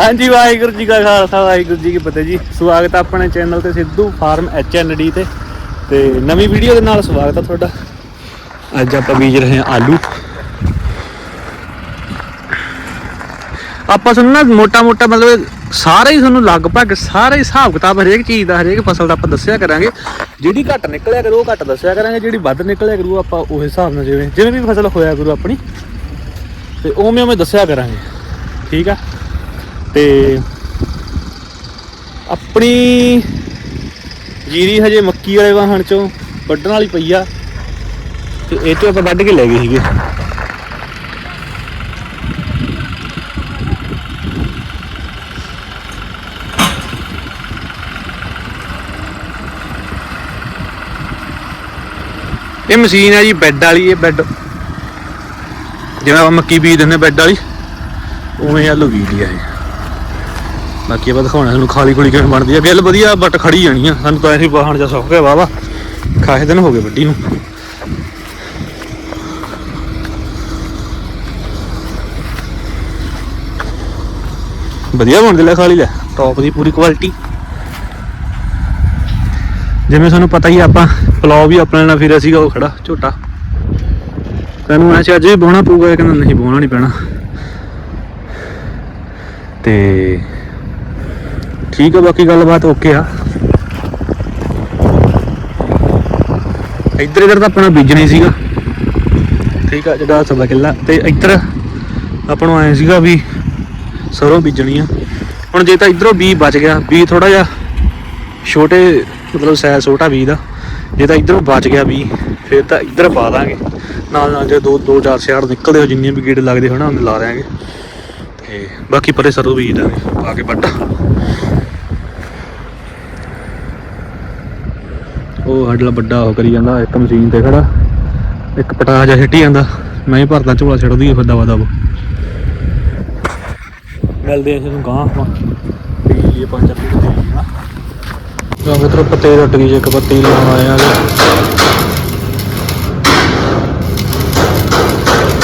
ਹਾਂਜੀ, ਵਾਹਿਗੁਰੂ ਜੀ ਕਾ ਖਾਲਸਾ, ਵਾਹਿਗੁਰੂ ਜੀ ਕੀ ਫਤਿਹ ਜੀ। ਸਵਾਗਤ ਹੈ ਆਪਣੇ ਚੈਨਲ ਤੇ ਸਿੱਧੂ ਫਾਰਮ ਡੀ ਤੇ। ਤੇ ਨਵੀਂ ਵੀਡੀਓ ਦੇ ਨਾਲ ਸਵਾਗਤ ਹੈ ਤੁਹਾਡਾ। ਅੱਜ ਆਪਾਂ ਬੀਜ ਰਹੇ ਹਾਂ ਆਲੂ। ਆਪਾਂ ਤੁਹਾਨੂੰ ਨਾ ਮੋਟਾ ਮੋਟਾ ਮਤਲਬ ਸਾਰੇ ਹੀ ਤੁਹਾਨੂੰ ਲਗਭਗ ਸਾਰੇ ਹੀ ਹਿਸਾਬ ਕਿਤਾਬ ਹਰੇਕ ਚੀਜ਼ ਦਾ, ਹਰੇਕ ਫਸਲ ਦਾ ਆਪਾਂ ਦੱਸਿਆ ਕਰਾਂਗੇ। ਜਿਹੜੀ ਘੱਟ ਨਿਕਲਿਆ ਕਰੂ, ਉਹ ਘੱਟ ਦੱਸਿਆ ਕਰਾਂਗੇ। ਜਿਹੜੀ ਵੱਧ ਨਿਕਲਿਆ ਕਰੂ, ਆਪਾਂ ਉਹ ਹਿਸਾਬ ਨਾਲ ਜਿਵੇਂ ਜਿਵੇਂ ਵੀ ਫਸਲ ਹੋਇਆ ਕਰੂ ਆਪਣੀ। ਤੇ ਉਵੇਂ ਉਵੇਂ ਦੱਸਿਆ ਕਰਾਂਗੇ। ਠੀਕ ਆ? ਤੇ ਆਪਣੀ ਜੀਰੀ ਹਜੇ ਮੱਕੀ ਵਾਲੇ ਵਾਹਣ ਚੋਂ ਵੱਢਣ ਵਾਲੀ ਪਈ ਆ। ਤੇ ਇਹ ਤੋਂ ਆਪਾਂ ਵੱਢ ਕੇ ਲੈ ਗਏ ਸੀਗੇ। ਇਹ ਮਸ਼ੀਨ ਹੈ ਜੀ, ਬੈੱਡ ਵਾਲੀ, ਇਹ ਬੈੱਡ। ਜਿਵੇਂ ਆਪਾਂ ਮੱਕੀ ਬੀਜ ਦਿੰਦੇ ਬੈੱਡ ਵਾਲੀ। ਉਵੇਂ ਆਲੂ ਬੀਜ ਲਿਆ ਇਹ। ਬਾਕੀ ਆਪਾਂ ਦਿਖਾਉਣਾ ਤੁਹਾਨੂੰ ਖਾਲੀ ਖੁਲੀ ਕਿਵੇਂ ਬਣਦੀ ਆ। ਗਿੱਲ ਵਧੀਆ ਬਟ ਖੜੀ ਜਾਣੀ ਆ। ਸਾਨੂੰ ਤਾਂ ਐਸੀ ਬਾਹਣ ਜਾ ਸੁੱਕ ਗਿਆ ਵਾਵਾ ਖਾਸੇ ਦਿਨ ਹੋ ਗਏ ਵੱਡੀ ਨੂੰ। ਵਧੀਆ ਬਣਦੀ ਲੈ ਖਾਲੀ ਲੈ। ਟੌਪ ਦੀ ਪੂਰੀ ਕੁਆਲਿਟੀ ਜਿਵੇਂ ਤੁਹਾਨੂੰ ਪਤਾ ਹੀ ਆਪਾਂ ਪਲਾਉ ਵੀ ਆਪਣੇ ਨਾਲ ਫਿਰਿਆ ਸੀਗਾ, ਉਹ ਖੜਾ, ਝੋਟਾ। ਤੈਨੂੰ ਐਸੇ ਸੀ, ਅੱਜ ਵੀ ਬੋਣਾ ਪਊਗਾ ਕਹਿੰਦਾ ਨਹੀਂ ਬੋਣਾ ਨਹੀਂ ਪੈਣਾ। ਤੇ ਠੀਕ ਆ, ਬਾਕੀ ਗੱਲਬਾਤ ਓਕੇ ਆ। ਇੱਧਰ ਇੱਧਰ ਤਾਂ ਆਪਣਾ ਬੀਜਣਾ ਹੀ ਸੀਗਾ। ਠੀਕ ਆ ਜਿਹੜਾ ਸਵਾ ਕਿੱਲਾ। ਤੇ ਇੱਧਰ ਆਪਾਂ ਨੂੰ ਆਏ ਸੀਗਾ ਵੀ ਸਰੋਂ ਬੀਜਣੀ ਆ। ਹੁਣ ਜੇ ਤਾਂ ਇਧਰੋਂ ਬੀ ਬਚ ਗਿਆ ਬੀ ਥੋੜਾ ਜਿਹਾ ਛੋਟੇ, ਮਤਲਬ ਸਾਈਜ਼ ਛੋਟਾ ਬੀ ਦਾ ਜੇ ਤਾਂ ਇਧਰੋਂ ਬਚ ਗਿਆ ਬੀ ਫਿਰ ਤਾਂ ਇੱਧਰ ਪਾ ਦਾਂਗੇ। ਨਾਲ ਨਾਲ ਜੇ ਦੋ ਦੋ, ਚਾਰ ਸਿਆੜ ਨਿਕਲਦੇ ਹੋ ਜਿੰਨੇ ਵੀ ਗੇੜੇ ਲੱਗਦੇ ਹੋਣਾ, ਉਹਨੇ ਲਾ ਦਿਆਂਗੇ। ਤੇ ਬਾਕੀ ਪਰੇ ਸਰੋਂ ਬੀਜ ਦਾਂਗੇ, ਪਾ ਕੇ ਵੱਟ। ਉਹ ਸਾਡਾ ਵੱਡਾ ਉਹ ਕਰੀ ਜਾਂਦਾ, ਇੱਕ ਮਸ਼ੀਨ ਤੇ ਖੜਾ, ਇੱਕ ਪਟਾ ਜਿਹਾ ਛੱਟੀ ਜਾਂਦਾ। ਮੈਂ ਹੀ ਭਰਦਾ, ਝੋਲਾ ਛੱਡਦੀ ਫਿਰ ਦਵਾ ਦਵਾ। ਮਿਲਦੇ ਆ ਤੁਹਾਨੂੰ ਗਾਂ ਆਪਾਂ। ਪੀ ਪੰਜ ਚਾਰ ਮਿੰਟ ਦੇ ਨਾ ਜਾਂ ਮਿੱਤਰੋ, ਪੱਤੇ ਟੁੱਟ ਗਈ ਜੇ ਇੱਕ ਪੱਤੀ ਲਾਉਣ ਆਇਆ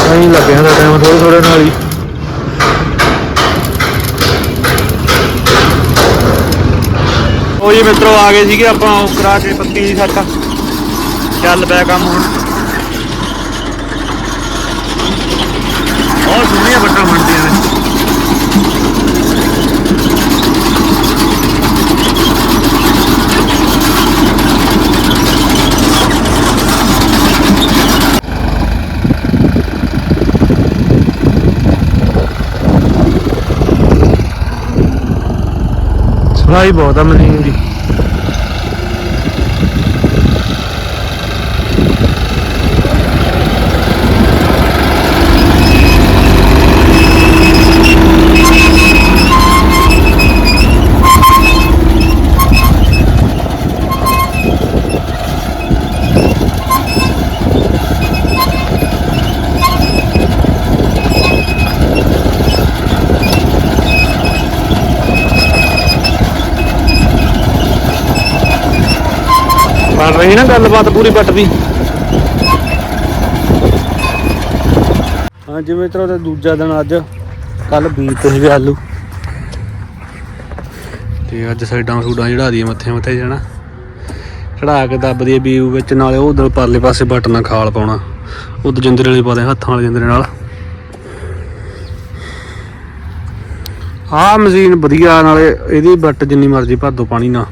ਨਹੀਂ ਲੱਗਿਆ ਦਾ ਟਾਈਮ ਥੋੜੇ ਥੋੜੇ ਨਾਲ ਹੀ। ਉਹ ਜੀ ਮਿੱਤਰੋ ਆ ਗਏ ਸੀਗੇ ਆਪਾਂ ਉਹ ਕਰਾ ਕੇ ਪੱਤੀ ਦੀ ਸੱਟ ਚੱਲ ਪਿਆ ਕੰਮ ਹੁਣ ਬਹੁਤ ਸੋਹਣੀਆਂ ਬੱਟਾਂ ਬਣਦੀਆਂ ਨੇ ਸਫ਼ਾਈ ਬਹੁਤ ਆ ਮਸ਼ੀਨ ਦੀ। ਬਣ ਨਾ ਗੱਲਬਾਤ ਪੂਰੀ ਪੱਟ ਦੀ। ਹਾਂ ਜਿਵੇਂ ਤਰ੍ਹਾਂ ਦਾ ਦੂਜਾ ਦਿਨ ਅੱਜ ਕੱਲ ਬੀਜਤੇ ਸੀਗੇ ਆਲੂ। ਤੇ ਅੱਜ ਸਾਈਡਾਂ ਸੂਡਾਂ ਚੜਾ ਦਈਏ ਮੱਥੇ ਮੱਥੇ ਜਾਣਾ ਚੜਾ ਕੇ ਦੱਬ ਦਈਏ ਬੀਜ ਵਿੱਚ ਨਾਲੇ ਉਹ ਉਧਰ ਪਰਲੇ ਪਾਸੇ ਬਟਨਾ ਖਾਲ ਪਾਉਣਾ। ਉਧਰ ਜਿੰਦਰੇ ਵਾਲੇ ਪਾਦੇ ਹੱਥਾਂ ਵਾਲੇ ਜਿੰਦਰੇ ਨਾਲ। ਆਹ ਮਸ਼ੀਨ ਵਧੀਆ ਨਾਲੇ ਇਹਦੀ ਬੱਟ ਜਿੰਨੀ ਮਰਜ਼ੀ ਭਰ ਦੋ ਪਾਣੀ ਨਾਲ।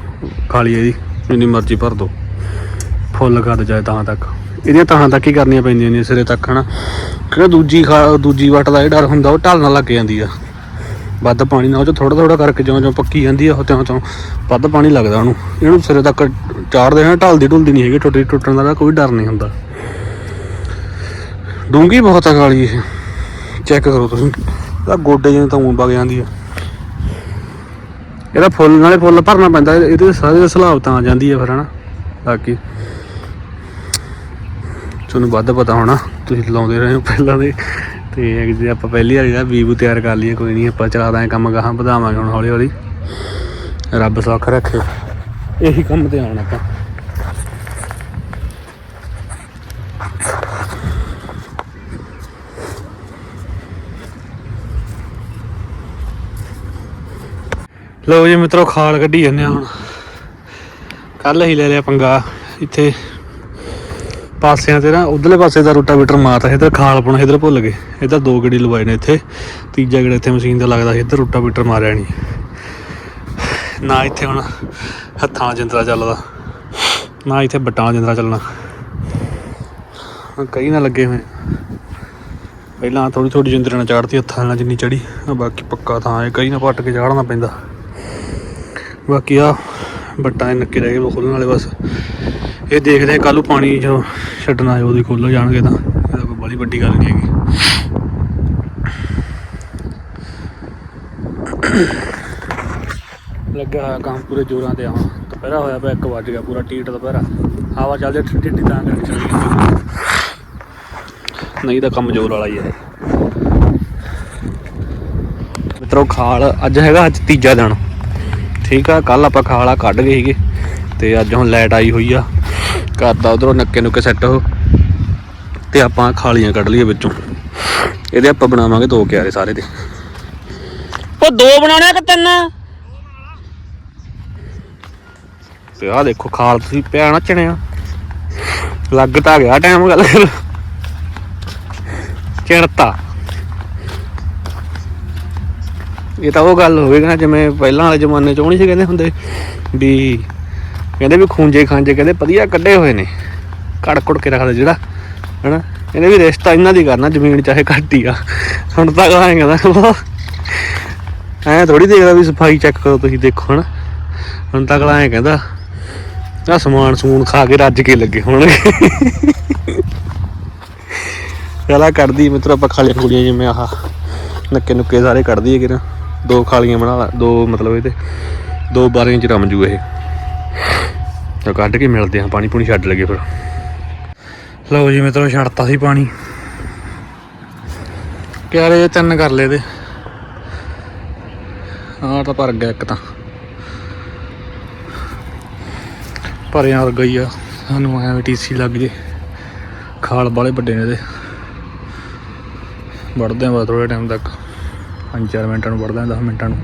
ਖਾਲੀ ਇਹਦੀ ਜਿੰਨੀ ਮਰਜ਼ੀ ਭਰ ਦੋ। ਫੁੱਲ ਕਰ ਜਾਏ ਤਾਂ ਤੱਕ। ਇਹਦੀਆਂ ਤਾਂ ਤੱਕ ਹੀ ਕਰਨੀਆਂ ਪੈਂਦੀਆਂ ਨੇ ਸਿਰੇ ਤੱਕ, ਹਨਾ। ਕਿਉਂਕਿ ਦੂਜੀ ਖਾ- ਦੂਜੀ ਵੱਟ ਦਾ ਇਹ ਡਰ ਹੁੰਦਾ, ਉਹ ਢਲਣ ਲੱਗ ਜਾਂਦੀ ਆ। ਵੱਧ ਪਾਣੀ ਨਾਲ ਉਹ ਚ ਥੋੜਾ ਥੋੜਾ ਕਰਕੇ ਜਿਉਂ ਜਿਉਂ ਪੱਕੀ ਜਾਂਦੀ ਆ, ਉਹ ਤਿਉਂ ਤਿਉਂ ਵੱਧ ਪਾਣੀ ਲੱਗਦਾ ਉਹਨੂੰ। ਇਹਨੂੰ ਸਿਰੇ ਤੱਕ ਚਾੜਦੇ ਨੇ ਢਲਦੀ ਢੁਲਦੀ ਨਹੀਂ ਹੈਗੀ, ਟੁੱਟੀ ਟੁੱਟਣ ਦਾ ਕੋਈ ਡਰ ਨਹੀਂ ਹੁੰਦਾ। ਡੂੰਗੀ ਬਹੁਤ ਆ ਗਾਲੀ ਇਹ। ਚੈੱਕ ਕਰੋ ਤੁਸੀਂ। ਇਹਦਾ ਗੋਡੇ ਜਿਵੇਂ ਤਾਂ ਉਂ ਵਗ ਜਾਂਦੀ ਆ। ਇਹਦਾ ਫੁੱਲ, ਨਾਲੇ ਫੁੱਲ ਭਰਨਾ ਪੈਂਦਾ, ਇਹਦੇ ਸਾਰੇ ਸਲਾਬ ਤਾਂ ਆ ਜਾਂਦੀ ਆ ਫਿਰ, ਹਨਾ। ਬਾਕੀ ਤੁਹਾਨੂੰ ਵੱਧ ਪਤਾ ਹੋਣਾ, ਤੁਸੀਂ ਲਾਉਂਦੇ ਰਹੇ ਹੋ ਪਹਿਲਾਂ ਦੇ। ਤੇ ਜੇ ਆਪਾਂ ਪਹਿਲੀ ਵਾਰੀ ਦਾ ਵੀਵੂ ਤਿਆਰ ਕਰ ਲਈਏ, ਕੋਈ ਨਹੀਂ, ਆਪਾਂ ਚਲਾ ਦਾਂਗੇ ਕੰਮ ਗਾਹਾਂ ਵਧਾਵਾਂਗੇ ਹੁਣ ਹੌਲੀ ਹੌਲੀ। ਰੱਬ ਸੁੱਖ ਰੱਖੇ। ਇਹੀ ਕੰਮ ਤੇ ਆਉਣਾ ਆਪਾਂ। ਲਓ ਜੀ ਮਿੱਤਰੋ, ਖਾਲ ਕੱਢੀ ਜਾਂਦੇ ਆ ਹੁਣ। ਕੱਲ ਹੀ ਲੈ ਲਿਆ ਪੰਗਾ। ਇੱਥੇ ਪਾਸਿਆਂ ਤੇ ਨਾ, ਉਧਰਲੇ ਪਾਸੇ ਦਾ ਰੋਟਾਵੇਟਰ ਮਾਰਤਾ ਇਧਰ ਖਾਲ ਪਾਉਣਾ ਇਧਰ ਭੁੱਲ ਗਏ। ਇਧਰ ਦੋ ਗੇੜੀ ਲਵਾਏ ਨੇ ਇੱਥੇ। ਤੀਜਾ ਗੇੜਾ ਇੱਥੇ ਮਸ਼ੀਨ ਦਾ ਲੱਗਦਾ ਸੀ, ਇਧਰ ਰੋਟਾਵੇਟਰ ਮਾਰਿਆ ਨਹੀਂ ਨਾ ਇੱਥੇ ਹੁਣ ਹੱਥਾਂ ਨਾਲ ਜਿੰਦਰਾ ਚੱਲਦਾ, ਨਾ ਇੱਥੇ ਬੱਟਾਂ ਨਾਲ ਜਿੰਦਰਾ ਚੱਲਣਾ। ਕਈ ਨਾ ਲੱਗੇ ਹੋਏ। ਪਹਿਲਾਂ ਥੋੜੀ ਥੋੜੀ ਜਿੰਦਰੇ ਨਾਲ ਚਾੜਤੀ ਹੱਥਾਂ ਨਾਲ, ਜਿੰਨੀ ਚੜੀ ਬਾਕੀ ਪੱਕਾ ਥਾਂ ਹੈ। ਕਈ ਨਾ ਪੱਟ ਕੇ ਚਾੜਨਾ ਪੈਂਦਾ। ਬਾਕੀ ਆ ਬੱਟਾਂ ਦੇ ਨੱਕੇ ਰਹਿ ਗਏ ਖੋਲਣ ਵਾਲੇ ਬਸ। ਇਹ ਦੇਖਦੇ ਕੱਲ ਨੂੰ ਪਾਣੀ ਜਦੋਂ ਛੱਡਣਾ ਹੈ ਉਹਦੀ ਖੋਲੋ ਜਾਣਗੇ ਤਾਂ। ਇਹਦਾ ਕੋਈ ਬੜੀ ਵੱਡੀ ਗੱਲ ਨਹੀਂ ਹੈਗੀ। ਲੱਗਾ ਹੋਇਆ ਕੰਮ ਪੂਰੇ ਜੋਰਾਂ ਤੇ ਆਵਾਂ ਦੁਪਹਿਰਾ ਹੋਇਆ ਪਿਆ 1 ਵਜ ਗਿਆ ਪੂਰਾ, ਟੀਟ ਦੁਪਹਿਰਾ। ਹਵਾ ਚੱਲਦੀ ਠੰਡੀ ਠੰਡੀ ਤਾਂ ਕਰਕੇ ਚੱਲਦੀ ਨਹੀਂ ਤਾਂ ਕੰਮ ਜ਼ੋਰ ਵਾਲਾ ਹੀ ਹੈ। ਮਿੱਤਰੋ, ਖਾਲ ਅੱਜ ਹੈਗਾ ਅੱਜ ਤੀਜਾ ਦਿਨ। ਠੀਕ ਆ ਕੱਲ ਆਪਾਂ ਖਾਲਾ ਕੱਢ ਗਏ ਸੀਗੇ। ਤੇ ਅੱਜ ਹੁਣ ਲਾਈਟ ਆਈ ਹੋਈ ਆ। ਘਰ ਦਾ ਉਧਰੋਂ ਨੱਕੇ ਨੁੱਕੇ ਸੈੱਟ ਹੋ ਤੇ ਆਪਾਂ ਖਾਲੀਆਂ ਕੱਢ ਲਈਏ ਵਿੱਚੋਂ। ਇਹਦੇ ਆਪਾਂ ਬਣਾਵਾਂਗੇ ਦੋ ਕਿਆਰੇ ਸਾਰੇ ਦੇ। ਉਹ ਦੋ ਬਣਾਉਣੇ ਕਿ ਤਿੰਨ? ਤੇ ਆਹ ਦੇਖੋ ਖਾਲ ਤੁਸੀਂ ਪਿਆ ਨਾ ਚਣਿਆ ਲੱਗ ਤਾਂ ਗਿਆ ਟਾਈਮ ਗੱਲ ਕਰ ਚਿੜਤਾ ਇਹ ਤਾਂ ਉਹ ਗੱਲ ਹੋਵੇਗਾ ਨਾ ਜਿਵੇਂ ਪਹਿਲਾਂ ਵਾਲੇ ਜ਼ਮਾਨੇ ਚ ਉਹ ਨਹੀਂ ਸੀ ਕਹਿੰਦੇ ਹੁੰਦੇ ਵੀ ਕਹਿੰਦੇ ਵੀ ਖੂੰਜੇ ਖਾਂਜੇ ਕਹਿੰਦੇ ਵਧੀਆ ਕੱਢੇ ਹੋਏ ਨੇ। ਕੜ ਕੁੜ ਕੇ ਰੱਖਦੇ ਜਿਹੜਾ, ਹਨਾ? ਕਹਿੰਦੇ ਵੀ ਰਿਸ਼ਤਾ ਇਹਨਾਂ ਦੀ ਕਰਨਾ, ਜ਼ਮੀਨ ਚਾਹੇ ਘੱਟ ਹੀ ਆ। ਹੁਣ ਤਾਂ ਕਹਾਂਗਾ ਕਹਿੰਦਾ ਐ ਥੋੜੀ ਦੇਖਦਾ ਵੀ ਸਫ਼ਾਈ ਚੈੱਕ ਕਰੋ ਤੁਸੀਂ, ਦੇਖੋ, ਹਨਾ? ਹੁਣ ਤਾਂ ਅਗਲਾ ਕਹਿੰਦਾ ਆ ਸਮਾਨ ਸਮੂਨ ਖਾ ਕੇ ਰੱਜ ਕੇ ਲੱਗੇ ਹੋਣਗੇ। ਚਲਾ ਕੱਢਦੀ ਮਿੱਤਰ, ਆਪਾਂ ਖਾਲੀਆਂ ਖੁਲੀਆਂ ਜਿਵੇਂ ਆਹ ਨੱਕੇ ਨੁੱਕੇ ਸਾਰੇ ਕੱਢਦੀ ਹੈ ਕਿਰਾ ਦੋ ਖਾਲੀਆਂ ਬਣਾ ਲਾ, ਦੋ ਮਤਲਬ ਇਹਦੇ, ਦੋ ਬਾਰੀਆਂ ਚ ਰਮ ਜੂ ਇਹ। ਤਾਂ ਕੱਢ ਕੇ ਮਿਲਦੇ ਆ ਪਾਣੀ ਪੂਣੀ ਛੱਡ ਲਗੇ ਫਿਰ। ਲਓ ਜੀ ਮਿੱਤਰੋ, ਛੱਡਤਾ ਸੀ ਪਾਣੀ। ਕਿਆਰੇ ਜੇ ਤਿੰਨ ਕਰ ਲਏ ਤੇ ਆਹ ਤਾਂ ਭਰ ਗਿਆ ਇੱਕ ਤਾਂ। ਭਰਿਆ ਵਰ ਗਈ ਆ। ਸਾਨੂੰ ਐਵੇਂ ਟੀਸੀ ਲੱਗ ਜੇ। ਖਾਲ ਬਾਲੇ ਵੱਡੇ ਨੇ ਇਹਦੇ। ਵੜਦੇ ਆ ਬਸ ਥੋੜੇ ਟਾਈਮ ਤੱਕ। 5-4 ਮਿੰਟਾਂ ਨੂੰ ਵੜਦੇ ਆ 10 ਮਿੰਟਾਂ ਨੂੰ।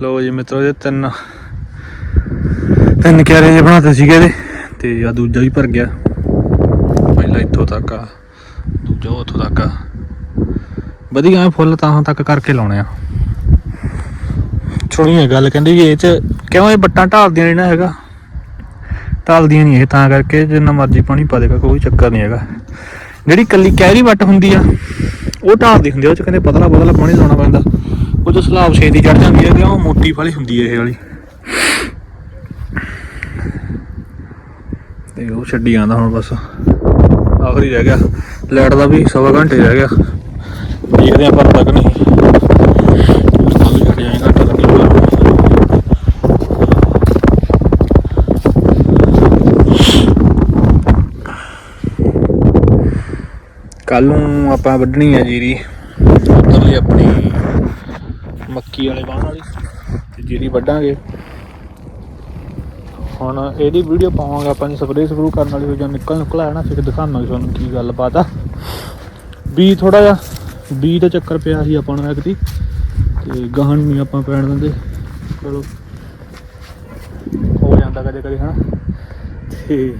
ਲੋ ਜੀ ਮਿੱਤਰੋ ਇਹ ਤਿੰਨ ਤਿੰਨ ਕਿਆਰੇ ਜੇ ਬਣਾਤੇ ਸੀਗੇ ਇਹਦੇ, ਤੇ ਆ ਦੂਜਾ ਵੀ ਭਰ ਗਿਆ। ਪਹਿਲਾ ਇੱਥੋਂ ਤੱਕ ਆ, ਦੂਜਾ ਉੱਥੋਂ ਤੱਕ ਆ। ਵਧੀਆ ਐਂ ਫੁੱਲ ਤਾਂ ਤੱਕ ਕਰਕੇ ਲਾਉਣੇ ਆ। ਸੁਣੀ ਗੱਲ ਕਹਿੰਦੇ ਵੀ ਇਹ ਚ ਕਿਉਂ ਇਹ ਬੱਟਾਂ ਢਾਲਦੀਆਂ ਨਹੀਂ ਨਾ ਹੈਗਾ? ਢਾਲਦੀਆਂ ਨਹੀਂ ਇਹ, ਤਾਂ ਕਰਕੇ ਜਿੰਨਾ ਮਰਜ਼ੀ ਪਾਣੀ ਪਾ ਦੇਗਾ, ਕੋਈ ਚੱਕਰ ਨਹੀਂ ਹੈਗਾ। ਜਿਹੜੀ ਕੱਲੀ ਕੈਰੀ ਵੱਟ ਹੁੰਦੀ ਆ, ਉਹ ਢਾਲਦੀ ਹੁੰਦੀ ਆ, ਉਹ ਚ ਕਹਿੰਦੇ ਪਤਲਾ ਪਤਲਾ ਪਾਣੀ ਲਾਉਣਾ ਪੈਂਦਾ। ਉਹ ਜੋ ਸਲਾਬ ਛੇਤੀ ਚੜ ਜਾਂਦੀ ਹੈ ਤੇ ਉਹ ਮੋਟੀ ਵਾਲੀ ਹੁੰਦੀ ਹੈ ਇਹ ਵਾਲੀ। ਤੇ ਉਹ ਛੱਡੀ ਜਾਂਦਾ ਹੁਣ ਬਸ। ਆਖਰੀ ਰਹਿ ਗਿਆ। ਲਾਈਟ ਦਾ ਵੀ ਸਵਾ ਘੰਟੇ ਰਹਿ ਗਿਆ। ਦੇਖਦੇ ਪਰ ਤੱਕ ਨਹੀਂ। ਉਸ ਕੱਲ ਨੂੰ ਆਪਾਂ ਵੱਢਣੀ ਆ ਜੀਰੀ। ਉਧਰਲੀ ਆਪਣੀ। ਮੱਕੀ ਵਾਲੇ ਬਾਣ ਵਾਲੀ ਤੇ ਜੀਰੀ ਵੱਢਾਂਗੇ। ਹੁਣ ਇਹਦੀ ਵੀਡੀਓ ਪਾਵਾਂਗੇ ਆਪਾਂ ਨੇ ਸਪਰੇਅ ਸਪਰੂ ਕਰਨ ਵਾਲੀ ਹੋ ਜਾਂ ਨਿਕਲ ਨਿਕਲ ਆਇਆ ਨਾ, ਫਿਰ ਦਿਖਾਵਾਂਗੇ ਤੁਹਾਨੂੰ ਕੀ ਗੱਲ ਬਾਤ ਆ। ਬੀ ਥੋੜਾ ਜਿਹਾ ਬੀ ਦਾ ਚੱਕਰ ਪਿਆ ਸੀ ਆਪਾਂ ਨੂੰ ਐਕਤੀ ਤੇ ਗਾਹਾਂ ਨਹੀਂ ਆਪਾਂ ਪੈਣ ਦਿੰਦੇ। ਚਲੋ, ਹੋ ਜਾਂਦਾ ਕਦੇ ਕਦੇ, ਹਨਾ। ਤੇ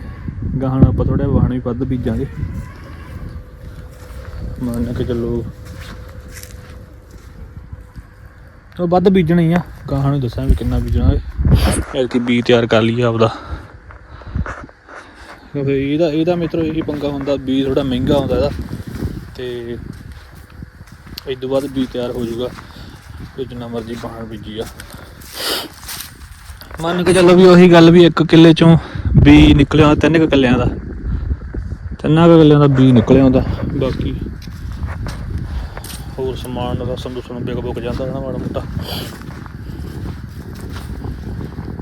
ਗਾਹਣ ਆਪਾਂ ਥੋੜਾ ਵਾਹਣ ਵੀ ਵੱਧ ਬੀਜਾਂਗੇ। ਮੰਨ ਕੇ ਚੱਲੋ ਉਹ ਵੱਧ ਬੀਜਣੀ ਆ। ਗਾਹਾਂ ਨੂੰ ਦੱਸਾਂ ਵੀ ਕਿੰਨਾ ਬੀਜਣਾ। ਹੈ ਐਲਕੀ ਬੀ ਤਿਆਰ ਕਰ ਲਈ ਆਪਦਾ। ਕਿਉਂਕਿ ਇਹਦਾ ਇਹਦਾ ਮਿੱਤਰੋ ਇਹੀ ਪੰਗਾ ਹੁੰਦਾ ਬੀ ਥੋੜਾ ਮਹਿੰਗਾ ਹੁੰਦਾ ਇਹਦਾ। ਤੇ ਇਸ ਤੋਂ ਬਾਅਦ ਬੀ ਤਿਆਰ ਹੋ ਜਾਊਗਾ। ਤੇ ਜਿੰਨਾ ਮਰਜ਼ੀ ਬਾਹਰ ਬੀਜੀ ਆ। ਮੰਨ ਕੇ ਚੱਲੋ ਵੀ ਉਹੀ ਗੱਲ ਵੀ ਇੱਕ ਕਿੱਲੇ ਚੋਂ ਬੀ ਨਿਕਲਿਆ, ਤਿੰਨ ਕੁ ਕਿੱਲਿਆਂ ਦਾ। ਤਿੰਨਾਂ ਕੁ ਕਿੱਲਿਆਂ ਦਾ ਬੀ ਨਿਕਲਿਆ ਹੁੰਦਾ ਬਾਕੀ ਹੋਰ ਸਮਾਨ ਰਸਮ ਦੁਸਮ ਬਿਕ ਬੁਕ ਜਾਂਦਾ ਨਾ ਮਾੜਾ ਮੋਟਾ।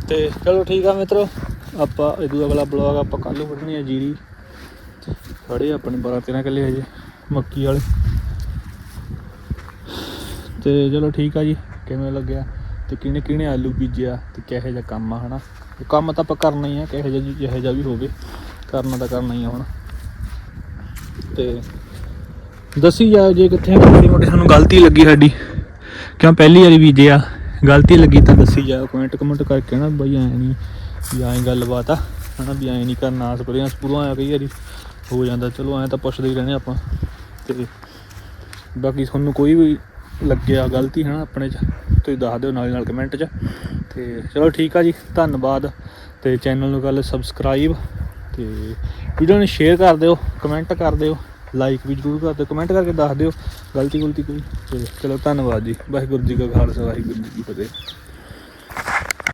ਤੇ ਚਲੋ ਠੀਕ ਆ ਮਿੱਤਰੋ, ਆਪਾਂ ਇਹਦੂ ਅਗਲਾ ਬਲੌਗ ਆਪਾਂ ਕੱਲ ਨੂੰ ਵੱਢਣੀ ਆ ਜੀਰੀ। ਖੜੇ ਆਪਣੇ 12 13 ਕਿੱਲੇ ਹਜੇ, ਮੱਕੀ ਵਾਲੇ। ਤੇ ਚਲੋ ਠੀਕ ਆ ਜੀ, ਕਿਵੇਂ ਲੱਗਿਆ? ਤੇ ਕਿਹਨੇ ਕਿਹਨੇ ਆਲੂ ਬੀਜਿਆ? ਤੇ ਕਿਹੋ ਜਿਹਾ ਕੰਮ ਆ, ਹਨਾ? ਤੇ ਕੰਮ ਤਾਂ ਆਪਾਂ ਕਰਨਾ ਹੀ ਆ, ਕਿਹੋ ਜਿਹਾ ਜੀ- ਜਿਹੋ ਜਿਹਾ ਵੀ ਹੋਵੇ। ਕਰਨਾ ਤਾਂ ਕਰਨਾ ਹੀ ਆ ਹੁਣ। ਤੇ ਦੱਸੀ ਜਾ ਜੇ ਕਿੱਥੇ ਮੋਟੀ ਮੋਟੀ ਸਾਨੂੰ ਗਲਤੀ ਲੱਗੀ ਸਾਡੀ। ਕਿਉਂ ਪਹਿਲੀ ਵਾਰੀ ਬੀਜਿਆ ਗਲਤੀ ਲੱਗੀ ਤਾਂ ਦੱਸੀ ਜਾਓ ਕਮੈਂਟ ਕਮੈਂਟ ਕਰਕੇ ਨਾ ਬਈ ਐ ਨਹੀਂ ਵੀ ਐਂ ਗੱਲਬਾਤ ਆ, ਹਨਾ ਵੀ ਐਂ ਨਹੀਂ ਕਰਨਾ ਸਪਰੇਆਂ ਸਪੂਰਾਂ ਆ ਕਈ ਵਾਰੀ, ਹੋ ਜਾਂਦਾ, ਚਲੋ ਐਂ ਤਾਂ ਪੁੱਛਦੇ ਹੀ ਰਹਿੰਦੇ ਆਪਾਂ। ਤੇ ਬਾਕੀ ਤੁਹਾਨੂੰ ਕੋਈ ਵੀ ਲੱਗਿਆ ਗਲਤੀ, ਹਨਾ, ਆਪਣੇ ਚ, ਤੁਸੀਂ ਦੱਸ ਦਿਓ ਨਾਲ ਨਾਲ ਕਮੈਂਟ 'ਚ। ਤੇ ਚਲੋ ਠੀਕ ਆ ਜੀ, ਧੰਨਵਾਦ। ਤੇ ਚੈਨਲ ਨੂੰ ਕਰ ਸਬਸਕ੍ਰਾਈਬ ਤੇ ਵੀਡੀਓ ਨੂੰ ਸ਼ੇਅਰ ਕਰ ਦਿਓ ਕਮੈਂਟ ਕਰ ਦਿਓ। ਲਾਈਕ ਵੀ ਜ਼ਰੂਰ ਕਰ ਦਿਓ ਕਮੈਂਟ ਕਰਕੇ ਦੱਸ ਦਿਓ। ਗਲਤੀ ਗੁਲਤੀ ਕੋਈ? ਤੇ ਚਲੋ ਧੰਨਵਾਦ ਜੀ। ਵਾਹਿਗੁਰੂ ਜੀ ਕਾ ਖਾਲਸਾ, ਵਾਹਿਗੁਰੂ ਜੀ ਕੀ ਫਤਿਹ।